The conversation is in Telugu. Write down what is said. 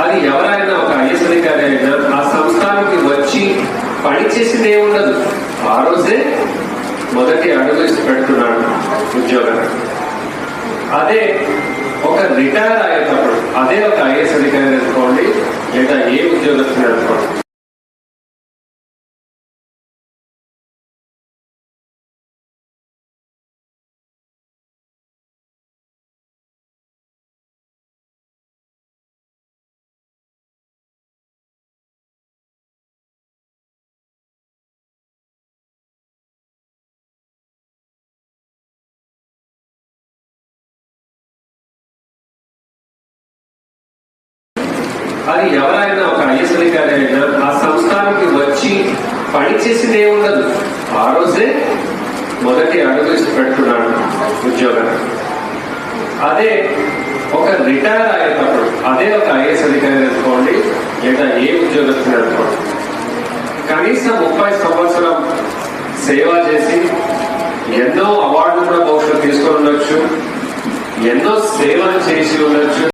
అది ఎవరైనా ఒక ఐఎస్ అధికారి అయినా ఆ సంస్థానికి వచ్చి పని చేసింది ఏముండదు ఆ రోజే మొదటి అడుగు పెడుతున్నాడు ఉద్యోగానికి అదే ఒక రిటైర్ అయ్యేటప్పుడు అదే ఒక ఐఎస్ అధికారి అనుకోండి లేదా ఏ ఉద్యోగస్తుని అనుకోండి అది ఎవరైనా ఒక ఐఎస్ అధికారి అయినా ఆ సంస్థానికి వచ్చి పని చేసింది ఏముండదు ఆ రోజే మొదటి అడుగు పెట్టున్నాడు ఉద్యోగాన్ని అదే ఒక రిటైర్ అయ్యేటప్పుడు అదే ఒక ఐఏఎస్ అధికారి అనుకోండి లేదా ఏ ఉద్యోగస్తుని అనుకోండి. కనీసం ముప్పై సంవత్సరం సేవ చేసి ఎన్నో అవార్డులు కూడా బహుశా తీసుకొని ఉండొచ్చు ఎన్నో సేవలు చేసి ఉండొచ్చు.